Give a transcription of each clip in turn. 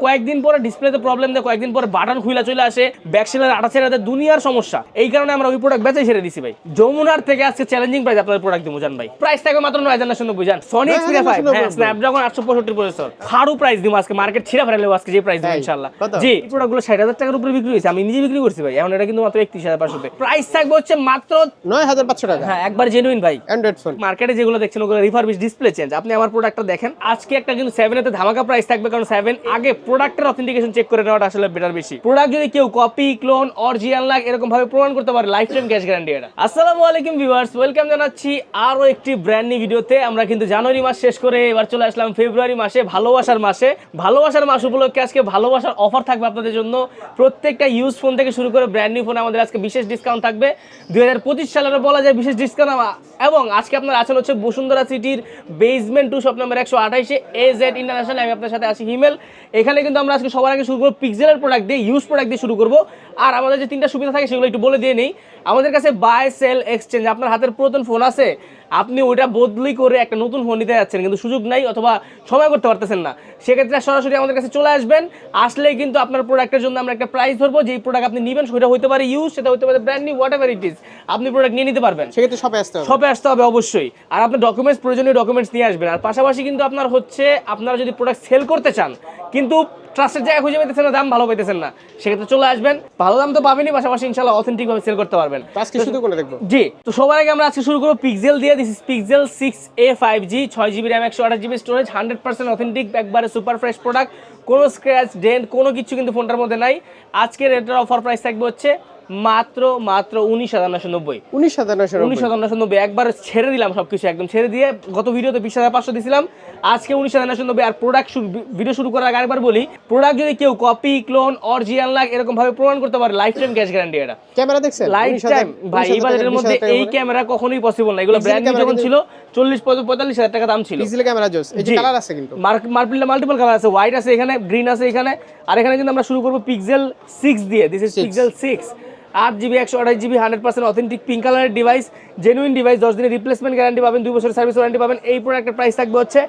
কয়েকদিন পরে ডিসপ্লেতে প্রবলেম দেয় কয়েকদিন পরে বাটন খুলে চলে আসে ব্যাকসেলের আটা ছেড়ে দেয় দুনিয়ার সমস্যা। এই কারণে আমরা ওই প্রোডাক্ট বেঁচে ছেড়ে দিছি ভাই। যমুনার থেকে আজকে চ্যালেঞ্জিং প্রাইস আপনাদের প্রোডাক্ট দিব জান ভাই। প্রাইস থাকবে মাত্র নয় হাজার নব্বই জান। সনি এক্সপিরিয়া ফাইভ হ্যাঁ স্ন্যাপড্রাগন আটশো পঁয়ষট্টি প্রসেসর ফাড়ু প্রাইস দিব আজকে মার্কেট ছিঁড়া ফেলে আজকে যে প্রাইস দিব? ইনশাল্লাহ জি এই প্রোডাক্টগুলো ষাট হাজার টাকার উপরে বিক্রি হয়েছে আমি নিজে বিক্রি করছি ভাই। এখন এটা কিন্তু মাত্র একত্রিশ হাজার পাঁচশোতে। প্রাইস থাকবে হচ্ছে মাত্র নয় হাজার পাঁচশো টাকা। হ্যাঁ একবার জেনুইন ভাই। অ্যান্ড্রয়েড ফোন মার্কেটে যেগুলো দেখছেন ওগুলো রিফারবিশ ডিসপ্লে চেঞ্জ আপনি আমার প্রোডাক্টটা দেখেন। আজকে একটা কিন্তু সেভেনেতে ধামাকা প্রাইস থাকবে কারণ সেভেন আগে প্রোডাক্টের অথেন্টিকেশন চেক করে নেওয়াটা আসলে বেটার বেশি। প্রোডাক্ট যদি কেউ কপি ক্লোন অরিজিনাল লাগ এরকম ভাবে প্রমাণ করতে পারে লাইফ টাইম ক্যাশ গ্যারান্টি এটা। আসসালামু আলাইকুম ভিউয়ার্স ওয়েলকাম জানাচ্ছি আরও একটি ব্র্যান্ড ভিডিওতে আমরা কিন্তু জানুয়ারি মাস শেষ করে এবার চলে আসলাম ফেব্রুয়ারি মাসে, ভালোবাসার মাসে। ভালোবাসার মাস উপলক্ষে আজকে ভালোবাসার অফার থাকবে আপনাদের জন্য। প্রত্যেকটা ইউজ ফোন থেকে শুরু করে ব্র্যান্ড নিউ ফোন আমাদের আজকে বিশেষ ডিসকাউন্ট থাকবে। দুই হাজার পঁচিশ সালের বলা যায় বিশেষ ডিসকাউন্ট এবং আজকে আপনার আছেন হচ্ছে বসুন্ধরা সিটির বেসমেন্ট টু শপ নাম্বার একশো আঠাইশে এ জেড ইন্টারন্যাশনাল আমি আপনার সাথে আছি হিমেল। এখানে কিন্তু আমরা আজকে সবার আগে শুরু করব পিক্সেলের প্রোডাক্ট দিয়ে ইউজ প্রোডাক্ট দিয়ে শুরু করব। আর আমাদের যে তিনটা সুবিধা থাকে সেগুলো একটু বলে দিয়ে নেই। আমাদের কাছে বাই সেল এক্সচেঞ্জ আপনার হাতের পুরাতন ফোন আছে আপনি ওইটা বদলি করে একটা নতুন ফোন নিতে যাচ্ছেন কিন্তু সুযোগ নাই অথবা সময় করতে পারতেছেন না। সেক্ষেত্রে সরাসরি আমাদের কাছে চলে আসবেন আসলেই কিন্তু আপনার প্রোডাক্টের জন্য আমরা একটা প্রাইস ধরবো যেই প্রোডাক্ট আপনি নেবেন সেটা হতে পারে ইউজ সেটা হতে পারে brand new whatever it is আপনি প্রোডাক্ট নিয়ে নিতে পারবেন। সেক্ষেত্রে শপে আসতে হবে। শপে আসতে হবে অবশ্যই। আর আপনার ডকুমেন্টস প্রয়োজনীয় ডকুমেন্টস নিয়ে আসবেন। আর পাশাপাশি কিন্তু আপনার হচ্ছে আপনারা যদি প্রোডাক্ট সেল করতে চান কিন্তু ট্রাস্টের জায়গা খুঁজে পেতেছেন না দাম ভালো পাইতেছেন না। সেক্ষেত্রে চলে আসবেন। ভালো দাম তো পাবেনই পাশাপাশি ইনশাল্লাহ অথেন্টিক ভাবে সেল করতে পারবেন। তো আজকে শুধু করে দেখব। জি তো সবার আগে আমরা আজকে শুরু করব পিক্সেল দিয়ে। This Pixel six A five G ছয় জিবি র্যাম একশো আঠাশ GB storage hundred percent authentic একবারে সুপার ফ্রেশ প্রোডাক্ট কোনো স্ক্র্যাচ ডেন্ট কোনো কিছু কিন্তু ফোনটার মধ্যে নাই। আজকের এটার অফার প্রাইস থাকবে হচ্ছে মাত্র মাত্র উনিশ হাজার নশো নব্বই। উনিশ হাজার নয়শো উনিশ হাজার নশো নব্বই। একবার ছেড়ে দিলাম সবকিছু একদম ছেড়ে দিয়ে গত ভিডিওতে বিশ হাজার পাঁচশো দিয়েছিলাম আজকে উনিশ হাজার নশো নব্বই আর প্রোডাক্ট ভিডিও শুরু করার আগে আরেকবার বলি প্রোডাক্ট যদি কেউ কপি ক্লোন অরিজিনাল লাগ এরকম ভাবে প্রমাণ করতে পারে লাইফ টাইম ক্যাশ গ্যারান্টি এটা। ক্যামেরা দেখছেন? লাইফ টাইম ভাই এই 19,000 বাজেটের মধ্যে এই ক্যামেরা কখনোই পসিবল না। এগুলো ব্র্যান্ড নিউ যখন ছিল চল্লিশ পঁয়তাল্লিশ হাজার টাকা দাম ছিল। ডিজিটাল ক্যামেরা জোস এই যে। কালার আছে কিন্তু। মাল্টিপল কালার আছে। হোয়াইট আছে এখানে গ্রিন আছে এখানে। আর এখানে কিন্তু আমরা শুরু করব পিক্সেল সিক্স দিয়ে দিস ইজ পিক্সেল সিক্স আট জিবি একশো আঠাশ GB hundred percent authentic pink কালারের ডিভাইস জেনুইন ডিভাইস দশ দিনের রিপ্লেসমেন্ট গ্যারান্টি পাবেন দুই বছর সার্ভিস ওয়ারেন্টি পাবেন। এই প্রোডাক্টের প্রাইস থাকবে হচ্ছে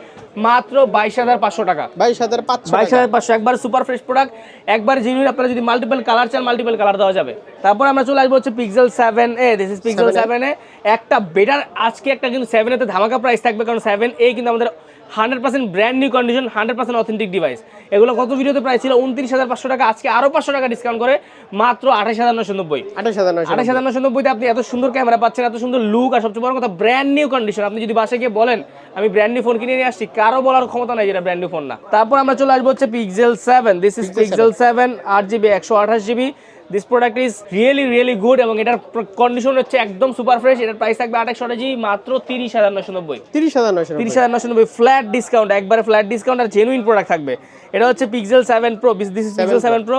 মাত্র বাইশ হাজার পাঁচশো টাকা। বাইশ হাজার পাঁচশো বাইশ হাজার পাঁচশো একবার সুপার ফ্রেশ প্রোডাক্ট একবার জেনুইন আপনারা যদি মাল্টিপল কালার চান মাল্টিপল কালার দেওয়া যাবে। তারপর আমরা চলে আসব হচ্ছে Pixel seven A this is Pixel seven A একটা বেটার আজকে একটা কিন্তু সেভেন এতে ধামাকা প্রাইস থাকবে কারণ সেভেন এ কিন্তু আমাদের hundred percent brand new condition hundred percent authentic device এগুলো কত ভিডিওতে প্রাইস ছিল উনত্রিশ হাজার পাঁচশো টাকা আজকে আরও পাঁচশো টাকা ডিসকাউন্ট করে মাত্র আঠাশ হাজার নশো নব্বই। আঠাশ হাজার আঠাশ হাজার নশো নব্বইতে আপনি এত সুন্দর ক্যামেরা পাচ্ছেন এত সুন্দর লুক আর সবচেয়ে বড় কথা ব্র্যান্ড নিউ কন্ডিশন আপনি যদি বাসায় গিয়ে বলেন আমি ব্র্যান্ড নিউ ফোন কিনে নিয়ে আসছি কারও বলার ক্ষমতা নাই যেটা ব্র্যান্ড নিউ ফোন না। তারপর আমরা চলে আসব হচ্ছে Pixel seven this is Pixel seven আট জিবি একশো আঠাশ GB this product is really really good এবং এটার কন্ডিশন হচ্ছে একদম সুপার ফ্রেশ এটার প্রাইস থাকবে আঠাশশো আঠাশ জিবি মাত্র তিরিশ হাজার নশো নব্বই। তিরিশ হাজার নশো তিরিশ হাজার নশো নব্বই ফ্ল্যাট ডিসকাউন্ট একবারে ফ্ল্যাট ডিসকাউন্ট আর জেনুইন প্রোডাক্ট থাকবে। এটা হচ্ছে Pixel seven pro this is Pixel seven pro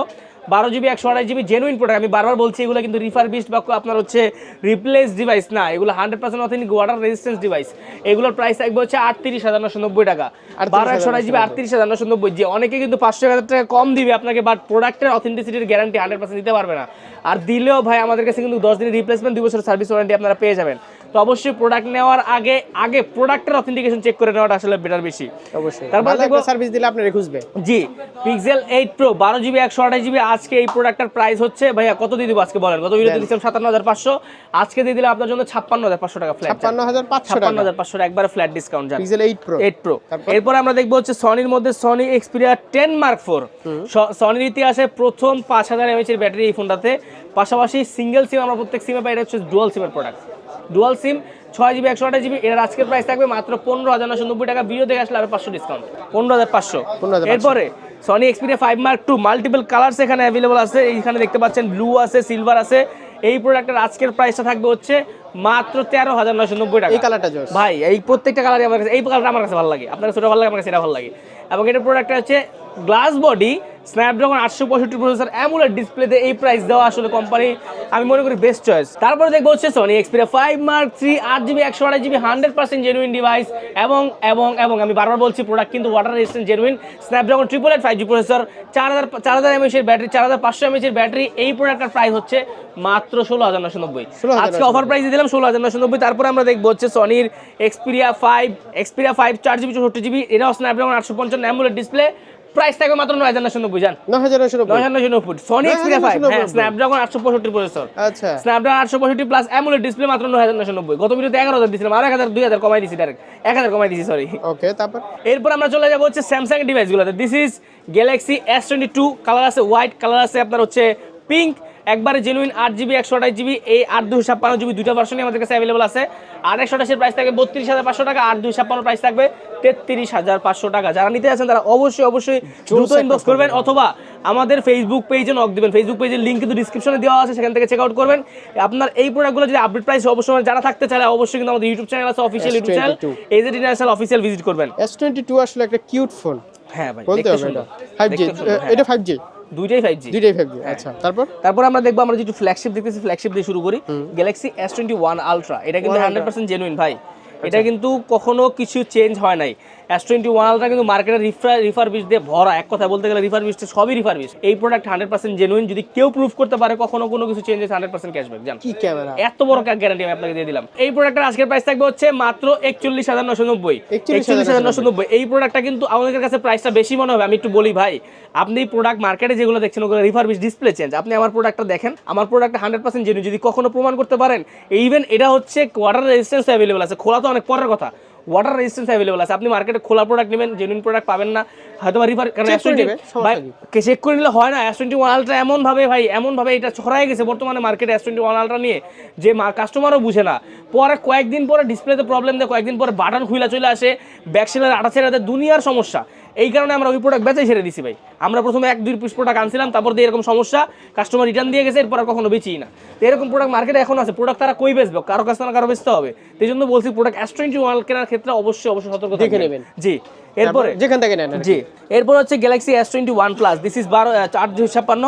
বারো জিবি একশো আঠাশ জিবি জেনুইন প্রোডাক্ট আমি বারবার বলছি, এগুলো কিন্তু রিফারবিস্ট বা আপনার হচ্ছে রিপ্লেস ডিভাইস না। এগুলো hundred percent authentic water resistance device এগুলোর প্রাইস থাকবে হচ্ছে আটত্রিশ হাজার নশো নব্বই টাকা। আর বারো, একশো আঠাশ জিবি আটত্রিশ হাজার নশো নব্বই। যে অনেকে কিন্তু পাঁচশো হাজার টাকা কম দিবে আপনাকে বাট প্রোডাক্টের অথেন্টিসিটির গ্যারান্টি হান্ড্রেড পার্সেন্ট দিতে পারবে না। আর দিলেও ভাই, আমাদের কাছে কিন্তু দশ দিনের রিপ্লেসমেন্ট দুই বছর সার্ভিস ওয়ারেন্টি আপনারা পেয়ে যাবেন। তো অবশ্যই প্রোডাক্ট নেওয়ার আগে আগে প্রোডাক্টের অথেন্টিকেশন চেক করে নেওয়াটা আসলে বেটার বেশি। অবশ্যই। তারপর দেখবো- সার্ভিস দিলে আপনারা খুঁজবে। জি পিক্সেল এইট প্রো বারো জিবি একশো আঠাশ জিবি আজকে এই প্রোডাক্টের প্রাইস হচ্ছে ভাইয়া কত দিয়ে দিব আজকে বলেন? কত ভিডিওতে সাতান্ন হাজার পাঁচশো আজকে দিয়ে দিলাম আপনার জন্য ছাপ্পান্ন হাজার পাঁচশো টাকা ফ্ল্যাট ছাপ্পান্ন হাজার পাঁচশো ছাপ্পান্ন টাকা হাজার পাঁচশো টাকা একবারে ফ্ল্যাট ডিসকাউন্ট যান Pixel eight pro eight pro এরপর আমরা দেখব হচ্ছে সনির মধ্যে Sony Xperia ten mark four সনির ইতিহাসে প্রথম পাঁচ হাজার এমএচ এর ব্যাটারি এই ফোনটাতে পাশাপাশি সিঙ্গেল সিম আমরা প্রত্যেক সিমে পাই এটা হচ্ছে ডুয়াল সিমের প্রোডাক্ট ডুয়াল সিম ছয় জিবি একশো আঠাশ জিবি এর আজকের প্রাইস থাকবে মাত্র পনেরো হাজার নশো নব্বই টাকা। ভিডিও দেখে আসলে আরও পাঁচশো ডিসকাউন্ট পনেরো হাজার পাঁচশো। 15,500 এরপরে Sony Xperia five mark two multiple colours এখানে অ্যাভেলেবল আছে। এইখানে দেখতে পাচ্ছেন ব্লু আছে সিলভার আছে। এই প্রোডাক্টের আজকের প্রাইসটা থাকবে হচ্ছে মাত্র তেরো হাজার নশো নব্বই টাকা। এই কালারটা ভাই এই প্রত্যেকটা কালারই আমার কাছে এই কালারটা আমার কাছে ভালো লাগে। আপনার কাছে ভালো লাগে আমার কাছে এটা ভালো লাগে। এবং এটার প্রোডাক্টটা হচ্ছে গ্লাস বডি স্ন্যাপড্রাগন আটশো পঁয়ষট্টি প্রসেসর অ্যামুলেট ডিসপ্লেতে এই প্রাইস দেওয়া আসলে কোম্পানি আমি মনে করি বেস্ট চয়েস তারপরে দেখব হচ্ছে Sony Xperia five mark three আট জিবি একশো আঠাশ GB hundred percent genuine device এবং এবং এবং আমি বারবার বলছি প্রোডাক্ট কিন্তু water resistant genuine Snapdragon triple eight five G processor চার হাজার চার হাজার এমএচ এর ব্যাটারি চার হাজার পাঁচশো এমএচ এর ব্যাটারি এই প্রোডাক্টের প্রাইস হচ্ছে মাত্র ষোলো হাজার নশো নব্বই। আজকে অফার প্রাইস দিলাম ষোলো হাজার নশো নব্বই তারপরে আমরা দেখব হচ্ছে সনির এক্সপিরিয়া ফাইভ এক্সপিরিয়া ফাইভ চার জিবি চৌষট্টি জিবি এটাও স্ন্যাপড্রাগন আটশো পঞ্চান্ন অ্যামুলেট ডিসপ্লে প্রাইস থাকবে মাত্র নয় হাজার নশো নব্বই জান? নয় হাজার নয়শো নব্বই। নয় হাজার নশো নব্বই। সনি এক্সপিরিয়া ফাইভ হ্যাঁ স্ন্যাপড্রাগন আটশো পঁয়ষট্টি প্রসেসর আচ্ছা। স্ন্যাপড্রাগন আটশো পঁয়ষট্টি প্লাস অ্যামুলেট ডিসপ্লে মাত্র নয় হাজার নশো নব্বই। গত ভিডিওতে এগারো হাজার দিয়েছিলাম আর এক হাজার দুই হাজার কমাই দিয়েছি ডাইরেক্ট এক হাজার কমাই দিয়েছি সরি ওকে তারপর? এরপর আমরা চলে যাব হচ্ছে Samsung ডিভাইসগুলোতে this is Galaxy S twenty two colour আছে হোয়াইট কালার আছে আপনার হচ্ছে পিঙ্ক একবারে জেনুইন আট জিবি একশো আঠাশ জিবি এই আট দুশো ছাপ্পান্ন জিবি দুইটা ভার্সনই আমাদের কাছে অ্যাভেলেবল আছে। আর একশো আঠাশের প্রাইস থাকবে বত্রিশ হাজার পাঁচশো টাকা আর দুই ছাপ্পান্ন প্রাইস থাকবে তেত্রিশ হাজার পাঁচশো টাকা। যারা নিতে আছেন তারা অবশ্যই অবশ্যই দ্রুত ইনবক্স করবেন। অথবা আমাদের ফেসবুক পেজে নক দিবেন। ফেসবুক পেজের লিঙ্ক কিন্তু ডিসক্রিপশনে দেওয়া আছে সেখান থেকে চেক আউট করবেন। আপনার এই প্রোডাক্টগুলো যদি আপডেট প্রাইস অবশ্যই যারা থাকতে চায় অবশ্যই কিন্তু আমাদের ইউটিউব চ্যানেল আছে official YouTube channel S22 AZ international official visit করবেন। এস টোয়েন্টি টু আসলে একটা কিউট ফোন হ্যাঁ ভাই বলতে হবে এটা। ফাইভ জি হ্যাঁ। এটা ফাইভ জি দুইটাই 5G দুইটাই ফাইভ জি আচ্ছা তারপর? তারপর আমরা দেখব আমরা যেটু ফ্ল্যাগশিপ দেখতেছি ফ্ল্যাগশিপ দিয়ে শুরু করি। Galaxy S twenty one ultra এটা কিন্তু 1 হান্ড্রেড পার্সেন্ট জেনুইন ভাই। এটা কিন্তু কখনো কিছু চেঞ্জ হয় নাই। এস টোয়েন্টি ওয়ান আলট্রা কিন্তু মার্কেটে রিফার রিফার বিশ দিয়ে ভরা। এক কথা বলতে গেলে রিফার বিশ সবই রিফার বিশ এই প্রোডাক্ট হান্ড্রেড পার্সেন্ট জেনুইন যদি কেউ প্রুফ করতে পারে কখনো কোনো কিছু চেঞ্জ হয়েছে হান্ড্রেড পার্সেন্ট ক্যাশব্যাক জান? কি ক্যামেরা এত বড় গ্যারান্টি আমি আপনাকে দিয়ে দিলাম। এই প্রোডাক্টের আজকের প্রাইস থাকবে হচ্ছে মাত্র একচল্লিশ হাজার নশো নব্বই। একচল্লিশ হাজার নশো নব্বই। এই প্রোডাক্টটা কিন্তু আমাদের কাছে প্রাইসটা বেশি মনে হবে। আমি একটু বলি ভাই আপনি প্রোডাক্ট মার্কেটে যেগুলো দেখছেন ওগুলো রিফারবিশ ডিসপ্লে চেঞ্জ আপনি আমার প্রোডাক্টটা দেখেন। আমার প্রোডাক্টটা হান্ড্রেড পার্সেন্ট জেনুইন যদি কখনো প্রমাণ করতে পারেন ইভেন এটা হচ্ছে কোয়ার্টার রেজিস্ট্যান্স অ্যাভেলেবল আছে। খোলা তো অনেক পরের কথা। ওয়াটার রেজিস্ট্যান্স অ্যাভেলেবল আছে আপনি মার্কেটে খোলা প্রোডাক্ট নেবেন জেনুইন প্রোডাক্ট পাবেন না হয়তো বা রিফার কারণ Check করে S20 নেবেন, সমস্যা ভাই কি? চেক করে নিলে হয় না এস টোয়েন্টি ওয়ান আলট্রা এমনভাবে ভাই এমনভাবে এটা ছড়াই গেছে বর্তমানে মার্কেটে এস টোয়েন্টি ওয়ান আলট্রা নিয়ে যে কাস্টমারও বুঝে না। পরে কয়েকদিন পরে ডিসপ্লেতে প্রবলেম দেয় কয়েকদিন পরে বাটন খুলে চলে আসে ব্যাকসেলের আটা ছেড়ে দেয় দুনিয়ার সমস্যা। এই কারণে আমরা ওই প্রোডাক্ট বেচাই ছেড়ে দিছি ভাই। আমরা প্রথমে এক দুই পিস প্রোডাক্ট আনছিলাম তারপর দিয়ে এরকম সমস্যা কাস্টমার রিটার্ন দিয়ে গেছে এরপর আর কখনো বেচিই না। তো এরকম প্রোডাক্ট মার্কেটে এখন আছে প্রোডাক্ট তারা কই বেচবে? কারও কাছে না কারও বেচতে হবে। সেই জন্য বলছি প্রোডাক্ট অ্যাস্ট্রেন্টি টোয়েন্টি ওয়ান কেনার ক্ষেত্রে অবশ্যই অবশ্যই সতর্ক দেখে। নেবেন। জি। এরপরে যেখান থেকে নেন। জি এরপর হচ্ছে Galaxy S twenty one plus this is বারো চার দুই ছাপ্পান্ন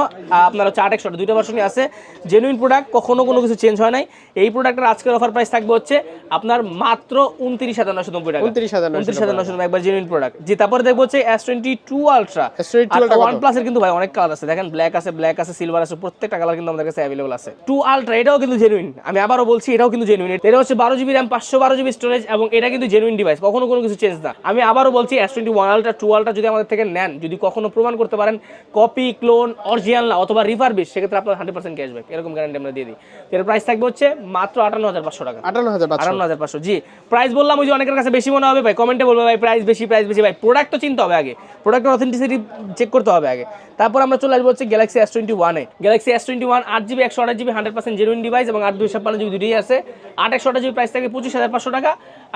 আপনার হচ্ছে আট একশো দুইটা ভার্সনই আছে। জেনুইন প্রোডাক্ট কখনো কোনো কিছু চেঞ্জ হয় নাই। এই প্রোডাক্টের আজকের অফার প্রাইস থাকবে হচ্ছে আপনার মাত্র উনত্রিশ হাজার নশো নব্বই টাকা। 29,990 উনত্রিশ হাজার নশো একবার জেনুইন প্রোডাক্ট জি তারপরে দেখব হচ্ছে S twenty two ultra S22 Ultra কত? ওয়ান প্লাসের কিন্তু ভাই অনেক কালার আছে। দেখেন ব্ল্যাক আছে ব্ল্যাক আছে সিলভার আছে প্রত্যেকটা কালার কিন্তু আমাদের কাছে অ্যাভেলেবল আছে। টু আলট্রা এটাও কিন্তু জেনুইন আমি আবারও বলছি এটাও কিন্তু জেনুইন এটা হচ্ছে বারো জিবি র্যাম পাঁচশো বারো জিবি স্টোরেজ এবং এটা কিন্তু জেনুইন ডিভাইস কখনো কোনো কিছু চেঞ্জ না। আমি আবারও বলছি S twenty one ultra two ultra যদি আমাদের থেকে নেন যদি কখনো প্রমাণ করতে পারেন কপি ক্লোন অরিজিনাল না অথবা রিফারবিশ সেক্ষেত্রে আপনার হান্ড্রেড পার্সেন্ট ক্যাশব্যাক এরকম গ্যারান্টি আমরা দিয়ে দিই। এর প্রাইস থাকবে হচ্ছে মাত্র আটান্ন হাজার পাঁচশো টাকা। আটান্ন হাজার আটান্ন হাজার পাঁচশো। জি প্রাইস বললাম ওই যে অনেকের কাছে বেশি মনে হবে ভাই কমেন্টে বলবে ভাই প্রাইস বেশি প্রাইস বেশি ভাই প্রোডাক্ট তো চিনতে হবে আগে। প্রোডাক্টের অথেন্টিসিটি চেক করতে হবে আগে। তারপর আমরা চলে আসব হচ্ছে গ্যালাক্সি এস টোয়েন্টি ওয়ানে গ্যালাক্সি এস টোয়েন্টি ওয়ান আট জিবি একশো আঠাশ GB hundred percent genuine device এবং আট দুই ছাপ্পান্ন জিবি দুটোই আছে। আট একশো আঠাশ জিবি প্রাইস থাকে পঁচিশ হাজার পাঁচশো টাকা।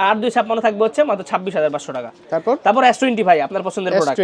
আর দুই ছাপ্পান্ন থাকবে হচ্ছে মাত্র ছাব্বিশ হাজার পাঁচশো টাকা। তারপর? তারপর এস টোয়েন্টি ভাই আপনার পছন্দের প্রোডাক্ট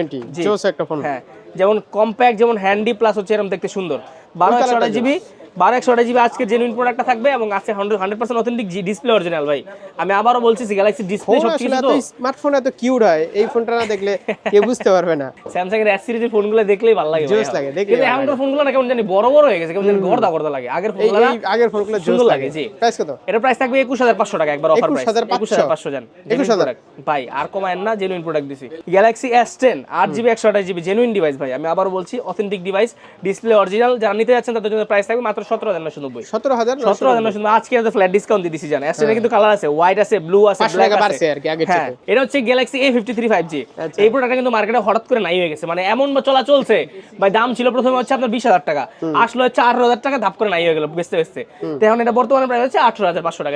একটা ফোন হ্যাঁ যেমন কম্প্যাক্ট যেমন হ্যান্ডি প্লাস হচ্ছে এরকম দেখতে সুন্দর। বারো একশো জিবি বারো একশো আঠাশ জিবি আজকে জেনুইন প্রোডাক্টটা থাকবে এবং আছে hundred hundred percent authentic display original ভাই। আমি আবারও বলছি গ্যালাক্সি ডিসপ্লে সব কিছু তো স্মার্টফোন এত কিউট হয় এই ফোনটা না দেখলে কেউ বুঝতে পারবে না। স্যামসাং এর এস সিরিজের ফোনগুলো দেখলেই ভালো লাগে জোস লাগে, ভালো এখনকার ফোনগুলো না কেমন জানি বড় বড় হয়ে গেছে কেমন জানি গর্দা গর্দা লাগে। আগের ফোনগুলো আগের ফোনগুলো জোস লাগে। জি। প্রাইস কত? এটা প্রাইস থাকবে একুশ হাজার পাঁচশো টাকা একবার অফার প্রাইস 21,500 একুশ হাজার পাঁচশো জান 21,000 ভাই আর কমায় না জেনুইন প্রোডাক্ট দিছি। গ্যালাক্সি এস টেন আট জিবি একশো আঠাশ জিবি জেনুইন ডিভাইস ভাই। আমি আবার বলছি অথেন্টিক ডিভাইস ডিসপ্লে অরিজিনাল যারা নিতে যাচ্ছেন তাদের জন্য প্রাইস থাকবে মাত্র সতেরো হাজার নশো নব্বই। সতেরো হাজার সতেরো হাজার নশো আজকে ফ্ল্যাট ডিসকাউন্ট দিয়ে দিছি জান? এস কিন্তু কালার আছে হোয়াইট আছে ব্লু আছে ব্ল্যাক আছে। আর কি হ্যাঁ এটা হচ্ছে Galaxy A fifty three five G আচ্ছা। এই প্রোডাক্টটা কিন্তু মার্কেটে হঠাৎ করে নাই হয়ে গেছে। মানে এমন চলা চলছে ভাই দাম ছিল প্রথমে হচ্ছে আপনার বিশ হাজার টাকা আসলো হচ্ছে হাজার টাকা ধাপ করে নাই হয়ে গেল বেচতে বেচতে। এখন এটা বর্তমানে প্রাইস হচ্ছে আঠারো হাজার পাঁচশো টাকা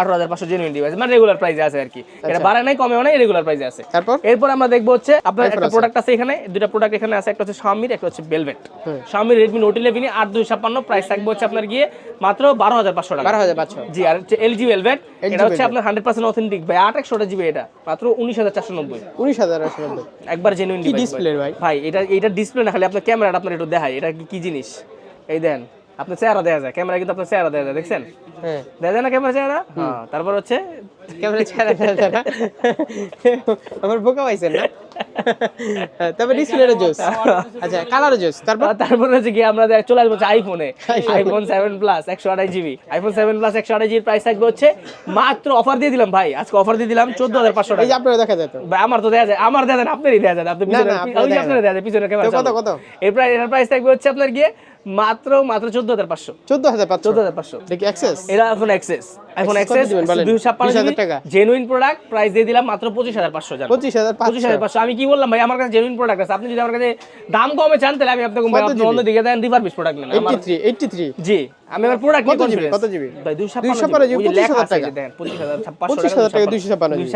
আঠারো হাজার পাঁচশো। জেনুইন ডিভাইস মানে রেগুলার প্রাইসে আছে আর কি। আচ্ছা। এটা নাই কমেও নাই রেগুলার প্রাইসে আছে। এরপর আমরা দেখব হচ্ছে আপনার একটা প্রোডাক্ট আছে এখানে দুটা প্রোডাক্ট এখানে আছে একটা হচ্ছে একটা হচ্ছে বেলভেট হুম। শাওমি রেডমি নোট ইলেভেন আট দুই ছাপ্পান্ন প্রাইস থাকবে হচ্ছে আপনার গিয়ে মাত্র বারো হাজার পাঁচশো টাকা। বারো হাজার পাঁচশো। জি আর হচ্ছে এলজি ভেলভেট এটা হচ্ছে আপনার হান্ড্রেড পার্সেন্ট অথেন্টিক ভাই। আট একশোটা জিবি এটা মাত্র উনিশ হাজার চারশো নব্বই। উনিশ হাজার একবার জেনুইন display ভাই? ভাই এটা এটা ডিসপ্লে না খালি আপনার ক্যামেরাটা আপনার একটু দেখায় এটা কি- কি জিনিস? এই দেন আপনার চেহারা দেওয়া যায় ক্যামেরা কিন্তু আপনার চেহারা দেওয়া যায় দেখছেন? হ্যাঁ। দেখা যায় না ক্যামেরা চেহারা? হ্যাঁ তারপর হচ্ছে ক্যামেরা ছাড়া না আমার বোকা পাইছেন না? তারপর ডিসপ্লেটা জোস আচ্ছা কালারও জোস তারপর? তারপর হচ্ছে কি আমরা চলে আসব আইফোনে আইফোন সেভেন প্লাস একশো আঠাশ জিবি আইফোন সেভেন প্লাস একশো আঠাশ জিবির প্রাইস থাকবে হচ্ছে মাত্র অফার দিয়ে দিলাম ভাই। আজকে অফার দিয়ে দিলাম চোদ্দ হাজার পাঁচশো টাকা। আপনারা দেখা যেত ভাই আমার তো দেয়া যায় আমার দেয়া যায় আপনারই দেয়া যায় আপনি আপনার যায়। পিছনে ক্যামেরা কত, কত? এই প্রাইস এর প্রাইস থাকবে হচ্ছে আপনার গিয়ে মাত্র মাত্র চোদ্দ হাজার পাঁচশো। চোদ্দ হাজার পাঁচশো। চোদ্দ হাজার পাঁচশো। দেখি এটা আইফোন এক্সেস আইফোন এক্সেস? দুইশো ছাপ্পান্ন 20,000 টাকা। জেনুইন প্রোডাক্ট প্রাইস দিয়ে দিলাম মাত্র পঁচিশ হাজার পাঁচশো জান? পঁচিশ হাজার পঁচিশ। হাজার পাঁচশো। আমি কি বললাম ভাই? আমার কাছে জেনুইন প্রোডাক্ট আছে। আপনি যদি আমার কাছে দাম কমে চান তাহলে আমি আপনাকে আপনি অন্য দিকে দেন প্রোডাক্ট নেন। Eighty three eighty three G. আমি আমার প্রোডাক্ট কত GB? কত GB? ভাই দুইশো 256 ছাপ্পান্ন GB, লেখা 25,000 আছে টাকা। টাকা জিবি।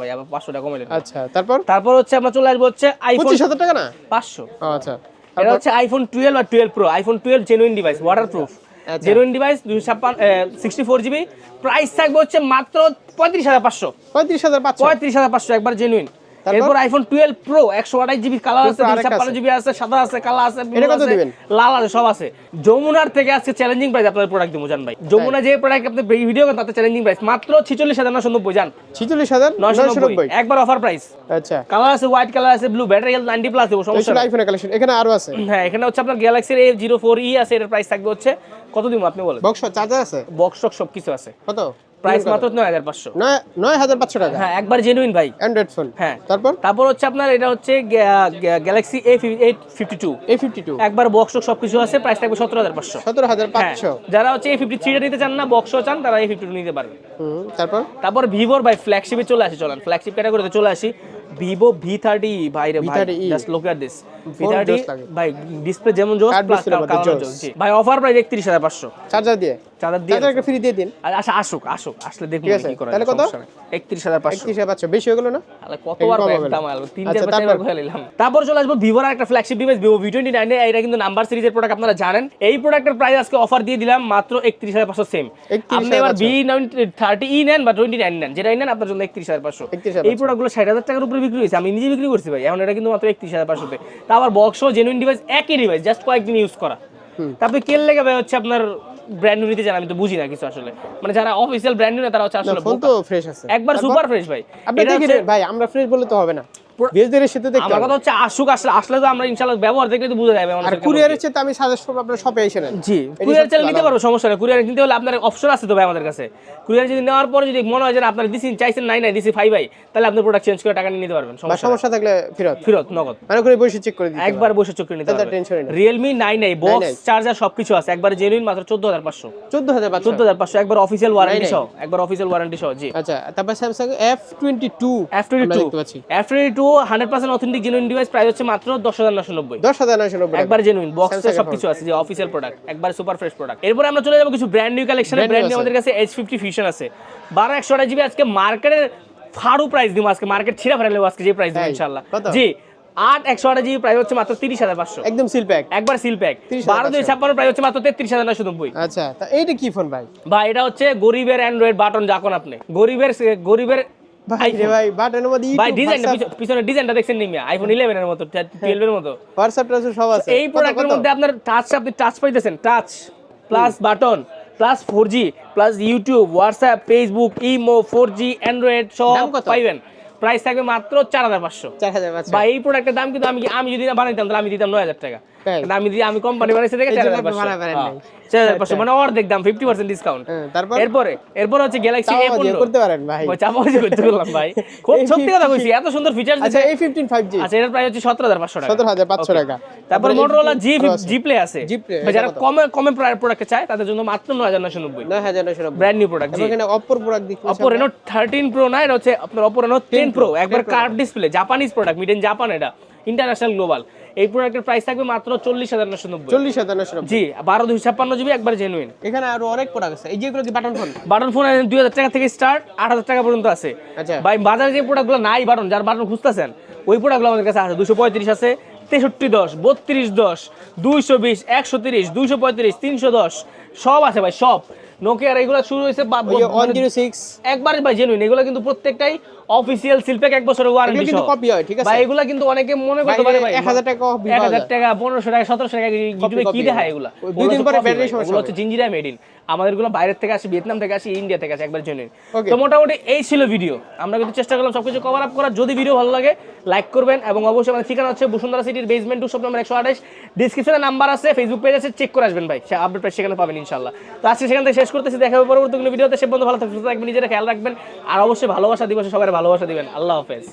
ভাই আবার টাকা আচ্ছা তারপর? তারপর হচ্ছে আমরা চলে আসব হচ্ছে আইফোন টাকা না? আচ্ছা। এটা হচ্ছে আইফোন টুয়েলভ আর twelve Pro iPhone twelve genuine device waterproof আচ্ছা। জেনুইন ডিভাইস দুইশো ছাপ্পান্ন সিক্সটি ফোর জিবি প্রাইস থাকবে হচ্ছে মাত্র পঁয়ত্রিশ হাজার পাঁচশো। পঁয়ত্রিশ হাজার পাঁচশো। পঁয়ত্রিশ হাজার পাঁচশো একবার জেনুইন? এরপর আইফোন টুয়েলভ প্রো একশো আঠাশ জিবি কালার আছে Pro দুইশো আরেকটা ছাপ্পান্ন আছে। জিবি আছে সাদা আছে কালা আছে এটা কত দিবেন? লাল আছে সব আছে। যমুনার থেকে আজকে চ্যালেঞ্জিং প্রাইস আপনাদের প্রোডাক্ট দিব জান ভাই। যমুনা যে প্রোডাক্ট আপনি ভিডিও করেন তাতে চ্যালেঞ্জিং প্রাইস মাত্র ছিচল্লিশ হাজার নশো নব্বই জান। ছিচল্লিশ হাজার নশো নয়শো নব্বই। নব্বই। একবার অফার প্রাইস আচ্ছা। কালার আছে হোয়াইট কালার আছে blue battery health ninety plus দেবো সমস্যা নাই। আইফোনের কালেকশন এখানে আরও আছে। হ্যাঁ এখানে হচ্ছে আপনার Galaxy A zero four E আছে এর প্রাইস থাকবে হচ্ছে কত দিব আপনি বলেন? বক্স চার্জার আছে? বক্স সব কিছু আছে। কত? প্রাইস মাত্র নয় হাজার পাঁচশো। নয় নয় হাজার পাঁচশো টাকা। হ্যাঁ একবার জেনুইন ভাই। অ্যান্ড্রয়েড ফোন হ্যাঁ। তারপর? তারপর হচ্ছে আপনার এটা হচ্ছে Galaxy A eight fifty two A fifty two একবার বক্স টক সব কিছু আছে প্রাইস থাকবে সতেরো হাজার পাঁচশো। সতেরো হাজার হ্যাঁ। পাঁচশো যারা হচ্ছে এই ফিফটি থ্রিটা নিতে চান না বক্সও চান তারা এই ফিফটি টু নিতে পারবে হুম তারপর? তারপর ভিভোর ভাই ফ্ল্যাগশিপে চলে আসি চলেন। ফ্ল্যাগশিপ ক্যাটাগরিতে চলে আসি। ভিভো ভি থার্টি ভাই রে ভাই V30e just look at this V thirty. ভাই ডিসপ্লে যেমন জোস প্লাস কালার জোস। ভাই অফার প্রাইস একত্রিশ হাজার পাঁচশো। চার্জার দিয়ে? চার্জার দিয়ে চার্জার ফ্রি দিয়ে দিন। আর আচ্ছা আসুক আসুক আসলে দেখুন কি করা তাহলে কত? একত্রিশ হাজার পাঁচশো। একত্রিশ হাজার পাঁচশো বেশি হয়ে গেলো না? তাহলে কতবার। দাম আলো তিন আচ্ছা, চার তারপর? নিলাম তারপর চলে আসব ভিভোর একটা flagship device Vivo V twenty nine এটা কিন্তু নাম্বার সিরিজের প্রোডাক্ট আপনারা জানেন। এই প্রোডাক্টের প্রাইস আজকে অফার দিয়ে দিলাম মাত্র একত্রিশ হাজার পাঁচশো সেম 31,500 আপনি এবার নেন বা টোয়েন্টি নাইন নেন যেটাই নেন আপনার জন্য একত্রিশ হাজার পাঁচশো। 31,500 এই প্রোডাক্টগুলো টাকার উপরে বিক্রি হয়েছে। আমি নিজে বিক্রি করছি ভাই এখন এটা কিন্তু মাত্র একত্রিশ হাজার পাঁচশোতে। তা আবার বক্স জেনুইন ডিভাইস একই ডিভাইস জাস্ট কয়েকদিন ইউজ করা। তারপরে কেল লেগে ভাই হচ্ছে আপনার ব্র্যান্ড নিতে চান আমি তো বুঝি না কিছু আসলে। মানে যারা অফিসিয়াল ব্র্যান্ড নিউ তারা হচ্ছে আসলে ফোন তো ফ্রেশ আছে। একবার সুপার ফ্রেশ ভাই। আপনি দেখেন দেখে ভাই আমরা ফ্রেশ বলে তো হবে না। বেশ দেরি নাই। নাই চার্জার সবকিছু আছে। একবার জেনুইন মাত্র 14500 14500 14500 একবার অফিশিয়াল ওয়ারেন্টি সহ একবার অফিশিয়াল ওয়ারেন্টি সহ জি। আচ্ছা তারপর Samsung F22 F22 দেখতে পাচ্ছি। F22 একশো জি প্রাইস হচ্ছে মাত্র তিরিশ হাজার পাঁচশো। একদম একবার ছাপ্পান্ন প্রাইস হচ্ছে মাত্র তেত্রিশ হাজার নব্বই। ভাই? এটা হচ্ছে গরিবের অ্যান্ড্রয়েড বাটন আপনি। গরিবের গরিবের ভাই রে ভাই বাটনের মধ্যে ভাই ডিজাইনটা পিছনে ডিজাইনটা দেখছেন নিমিয়া আইফোন ইলেভেন এর মতো টুয়েলভ এর মতো। হোয়াটসঅ্যাপ টাচ সব আছে। এই প্রোডাক্টের মধ্যে আপনার টাচ আপনি টাচ পাইতেছেন touch plus button plus plus YouTube WhatsApp Facebook imo four G Android সব পাইবেন। প্রাইস থাকবে মাত্র চার হাজার পাঁচশো। চার হাজার পাঁচশো। বা এই প্রোডাক্টের দাম কিন্তু আমি আমি যদি না বানাইতাম তাহলে আমি দিতাম নয় হাজার টাকা। তাই? কিন্তু আমি দি- আমি কোম্পানি বানাইছে দেখে চার হাজার পাঁচশো মানে অর্ধেক দাম ফিফটি পার্সেন্ট ডিসকাউন্ট হ্যাঁ, তারপর? এরপরে এরপর হচ্ছে গ্যালাক্সি এ পনেরো করতে পারেন ভাই। চাপাবাজি করতে বললাম ভাই। খুব সত্যি কথা কইছি এত সুন্দর ফিচার আচ্ছা এই ফিফটিন ফাইভ জি আচ্ছা এটার প্রাইস হচ্ছে সতেরো হাজার পাঁচশো টাকা। সতেরো হাজার পাঁচশো টাকা। তারপর তারপরে মোটরোলা জি Pro আছে। জি প্লে আছে G Play, ভাই, এটা যারা? কমে কমে প্রোডাক্ট চায় তাদের জন্য মাত্র নয় হাজার নব্বই। নয় হাজার নয়শো নব্বই। ব্র্যান্ড নিউ প্রোডাক্ট এখানে অপর প্রোডাক্ট রেনো থার্টিন প্রো না এটা হচ্ছে আপনার অপো রেনো টেন প্রো একবার 10 curve display Japanese product made in Japan এটা ইন্টারন্যাশনাল গ্লোবাল এই প্রোডাক্টের প্রাইস থাকবে মাত্র চল্লিশ হাজার নশো নব্বই। চল্লিশ হাজার নশো জি বারো দুই ছাপ্পান্ন জিবি একবার জেনুইন এখানে আরও অনেক প্রোডাক্ট আছে। এই যেগুলো কি বাটন ফোন বাটন ফোন দুই হাজার টাকা থেকে স্টার্ট আট হাজার টাকা পর্যন্ত আছে। আচ্ছা। ভাই বাজারে যে প্রোডাক্টগুলো নাই বাটন যার বাটন খুঁজতেছেন ওই প্রোডাক্টগুলো আমাদের কাছে আছে। দুশো পঁয়ত্রিশ আছে তেষট্টি দশ বত্রিশ দশ দুইশো বিশ একশো তিরিশ দুইশো পঁয়ত্রিশ তিনশো দশ সব আছে ভাই সব। নোকিয়ার এগুলো শুরু হয়েছে একবারে ভাই জেনুইন এগুলো কিন্তু প্রত্যেকটাই অফিসিয়াল সিলপ্যাক এক বছরের ওয়ারেন্টি কিন্তু কপি হয় ঠিক আছে? ভাই এগুলো কিন্তু অনেকে মনে করতে পারে ভাই এক হাজার টাকা হাজার যায়। টাকা পনেরোশো টাকা সতেরোশো টাকা ইউটিউবে কি দেখায়। এগুলো? দুই দিন পরে battery সমস্যা এগুলো হচ্ছে জিঞ্জিরা মেড ইন আমাদেরগুলো বাইরের থেকে আসে ভিয়েতনাম থেকে আসে ইন্ডিয়া থেকে আসে একবার জেনুইন তো মোটামুটি এই ছিল ভিডিও আমরা কিন্তু চেষ্টা করলাম সবকিছু কভার আপ করার। যদি ভিডিও ভালো লাগে লাইক করবেন এবং অবশ্যই আমাদের ঠিকানা হচ্ছে বসুন্ধরা সিটির বেসমেন্ট টু শপ নম্বর একশো আঠাশ। ডিসক্রিপশনে নাম্বার আছে ফেসবুক পেজ আছে চেক করে আসবেন ভাই। আপডেট সেখানে পাবেন ইনশাল্লাহ তো আজকে সেখান থেকে শেষ করতেছি, দেখা হবে পরবর্তী ভিডিওতে। সে বন্ধু ভালো থাকবেন নিজেরা খেয়াল রাখবেন। আর অবশ্যই ভালোবাসা দিবসে সবাই ভালোবাসা দিবেন। আল্লাহ হাফেজ।